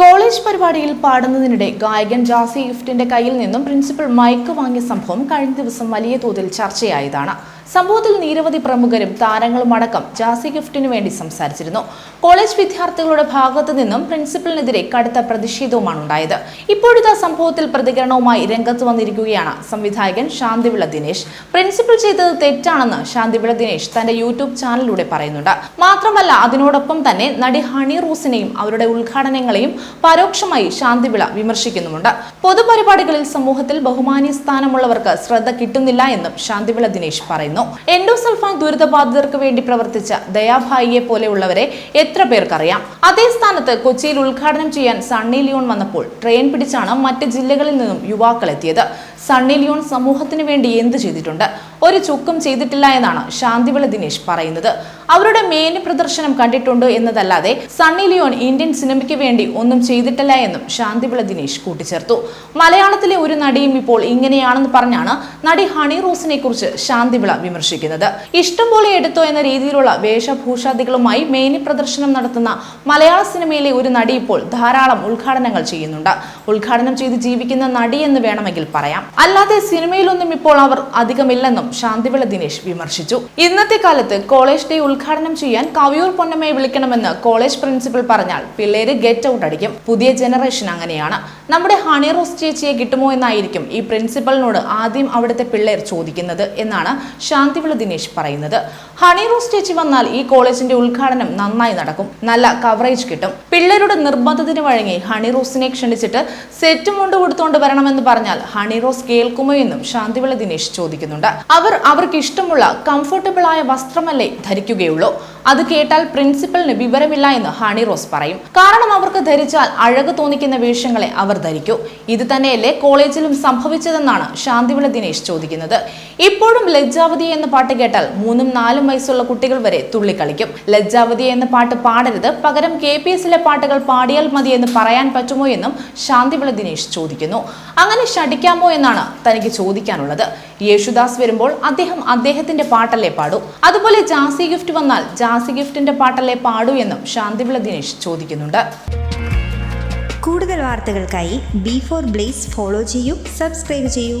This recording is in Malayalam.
കോളേജ് പരിപാടിയിൽ പാടുന്നതിനിടെ ഗായകൻ ജാസി ഗിഫ്റ്റിന്റെ കയ്യിൽ നിന്നും പ്രിൻസിപ്പൽ മൈക്ക് വാങ്ങിയ സംഭവം കഴിഞ്ഞ ദിവസം വലിയ തോതിൽ ചർച്ചയായതാണ്. സംഭവത്തിൽ നിരവധി പ്രമുഖരും താരങ്ങളും അടക്കം ജാസി ഗിഫ്റ്റിനു വേണ്ടി സംസാരിച്ചിരുന്നു. കോളേജ് വിദ്യാർത്ഥികളുടെ ഭാഗത്തു നിന്നും പ്രിൻസിപ്പലിനെതിരെ കടുത്ത പ്രതിഷേധവുമാണ് ഉണ്ടായത്. ഇപ്പോഴത്തെ സംഭവത്തിൽ പ്രതികരണവുമായി രംഗത്ത് വന്നിരിക്കുകയാണ് സംവിധായകൻ ശാന്തിവിള ദിനേശ്. പ്രിൻസിപ്പൽ ചെയ്തത് തെറ്റാണെന്ന് ശാന്തിവിള ദിനേശ് തന്റെ യൂട്യൂബ് ചാനലിലൂടെ പറയുന്നുണ്ട്. മാത്രമല്ല അതിനോടൊപ്പം തന്നെ നടി ഹണി റൂസിനെയും അവരുടെ ഉദ്ഘാടനങ്ങളെയും പരോക്ഷമായി ശാന്തിവിള വിമർശിക്കുന്നുമുണ്ട്. പൊതുപരിപാടികളിൽ സമൂഹത്തിൽ ബഹുമാന്യ സ്ഥാനമുള്ളവർക്ക് ശ്രദ്ധ കിട്ടുന്നില്ല എന്നും ശാന്തിവിള ദിനേശ് പറയുന്നു. എൻഡോസൾഫാൻ ദുരിതബാധിതർക്ക് വേണ്ടി പ്രവർത്തിച്ച ദയാഭായിയെ പോലെയുള്ളവരെ എത്ര പേർക്കറിയാം? അതേ സ്ഥാനത്ത് കൊച്ചിയിൽ ഉദ്ഘാടനം ചെയ്യാൻ സണ്ണി ലിയോൺ വന്നപ്പോൾ ട്രെയിൻ പിടിച്ചാണ് മറ്റ് ജില്ലകളിൽ നിന്നും യുവാക്കൾ എത്തിയത് സണ്ണി ലിയോൺ സമൂഹത്തിന് വേണ്ടി എന്ത് ചെയ്തിട്ടുണ്ട്? ഒരു ചുക്കും ചെയ്തിട്ടില്ല എന്നാണ് ശാന്തിവിള ദിനേശ് പറയുന്നത്. അവരുടെ മേന് പ്രദർശനം കണ്ടിട്ടുണ്ട് എന്നതല്ലാതെ സണ്ണി ലിയോൺ ഇന്ത്യൻ സിനിമയ്ക്ക് വേണ്ടി ഒന്നും ചെയ്തിട്ടില്ല എന്നും ശാന്തിവിള ദിനേശ് കൂട്ടിച്ചേർത്തു. മലയാളത്തിലെ ഒരു നടിയും ഇപ്പോൾ ഇങ്ങനെയാണെന്ന് പറഞ്ഞാണ് നടി ഹണി റോസിനെ കുറിച്ച് ശാന്തിവിള വിമർശിക്കുന്നത്. ഇഷ്ടം പോലെ എടുത്തോ എന്ന രീതിയിലുള്ള വേഷഭൂഷാദികളുമായി മേനി പ്രദർശനം നടത്തുന്ന മലയാള സിനിമയിലെ ഒരു നടി ഇപ്പോൾ ധാരാളം ഉദ്ഘാടനങ്ങൾ ചെയ്യുന്നുണ്ട്. ഉദ്ഘാടനം ചെയ്ത് ജീവിക്കുന്ന നടി എന്ന് വേണമെങ്കിൽ പറയാം. അല്ലാതെ സിനിമയിലൊന്നും ഇപ്പോൾ അവർ അധികമില്ലെന്നും ശാന്തിവിള ദിനേശ് വിമർശിച്ചു. ഇന്നത്തെ കാലത്ത് കോളേജ് ഡേ ഉദ്ഘാടനം ചെയ്യാൻ കവിയൂർ പൊന്നമ്മയെ വിളിക്കണമെന്ന് കോളേജ് പ്രിൻസിപ്പൽ പറഞ്ഞാൽ പിള്ളേര് ഗെറ്റ് ഔട്ട് അടിക്കും. പുതിയ ജനറേഷൻ അങ്ങനെയാണ്. നമ്മുടെ ഹണി റോസ് ചേച്ചിയെ കിട്ടുമോ എന്നായിരിക്കും ഈ പ്രിൻസിപ്പലിനോട് ആദ്യം അവിടുത്തെ പിള്ളേർ ചോദിക്കുന്നത് എന്നാണ് ശാന്തിവിള ദിനേശ് പറയുന്നത്. ഹണി റോസ് ചേച്ചി വന്നാൽ ഈ കോളേജിന്റെ ഉദ്ഘാടനം നന്നായി നടക്കും. നല്ല കവറേജ് കിട്ടും. പിള്ളേരുടെ നിർബന്ധത്തിന് വഴങ്ങി ഹണി റോസിനെ ക്ഷണിച്ചിട്ട് സെറ്റും മുണ്ട് കൊടുത്തുകൊണ്ട് വരണമെന്ന് പറഞ്ഞാൽ ഹണി റോസ് കേൾക്കുമോ എന്നും ശാന്തിവിള ദിനേശ് ചോദിക്കുന്നുണ്ട്. അവർ അവർക്ക് ഇഷ്ടമുള്ള കംഫർട്ടബിൾ ആയ വസ്ത്രമല്ലേ ധരിക്കുകയുള്ളൂ. അത് കേട്ടാൽ പ്രിൻസിപ്പലിന് വിവരമില്ല എന്ന് ഹണി റോസ് പറയും. കാരണം അവർക്ക് ധരിച്ചാൽ അഴക് തോന്നിക്കുന്ന വേഷങ്ങളെ അവർ ധരിക്കൂ. ഇത് തന്നെയല്ലേ കോളേജിലും സംഭവിച്ചതെന്നാണ് ശാന്തിവിള ദിനേശ് ചോദിക്കുന്നത്. ഇപ്പോഴും ലജ്ജാവതി എന്ന പാട്ട് കേട്ടാൽ മൂന്നും നാലും വയസ്സുള്ള കുട്ടികൾ വരെ തുള്ളിക്കളിക്കും. ലജ്ജാവതി എന്ന പാട്ട് പാടരുത്. പകരം കെ പി എസിലെ പാട്ടുകൾ പാടിയാൽ മതി എന്ന് പറയാൻ പറ്റുമോ എന്നും ശാന്തിവിള ദിനേശ് ചോദിക്കുന്നു. അങ്ങനെ ഷടിക്കാമോ എന്നാണ് തനിക്ക് ചോദിക്കാനുള്ളത്. യേശുദാസ് വരുമ്പോൾ അദ്ദേഹം അദ്ദേഹത്തിന്റെ പാട്ടല്ലേ പാടൂ. അതുപോലെ ജാസി ഗിഫ്റ്റ് വന്നാൽ ജാസി ഗിഫ്റ്റിന്റെ പാട്ടല്ലേ പാടൂ എന്നും ശാന്തിവിള ദിനേശ് ചോദിക്കുന്നുണ്ട്. കൂടുതൽ വാർത്തകൾക്കായി ബി ഫോർ ബ്ലേസ് ഫോളോ ചെയ്യൂ സബ്സ്ക്രൈബ് ചെയ്യൂ.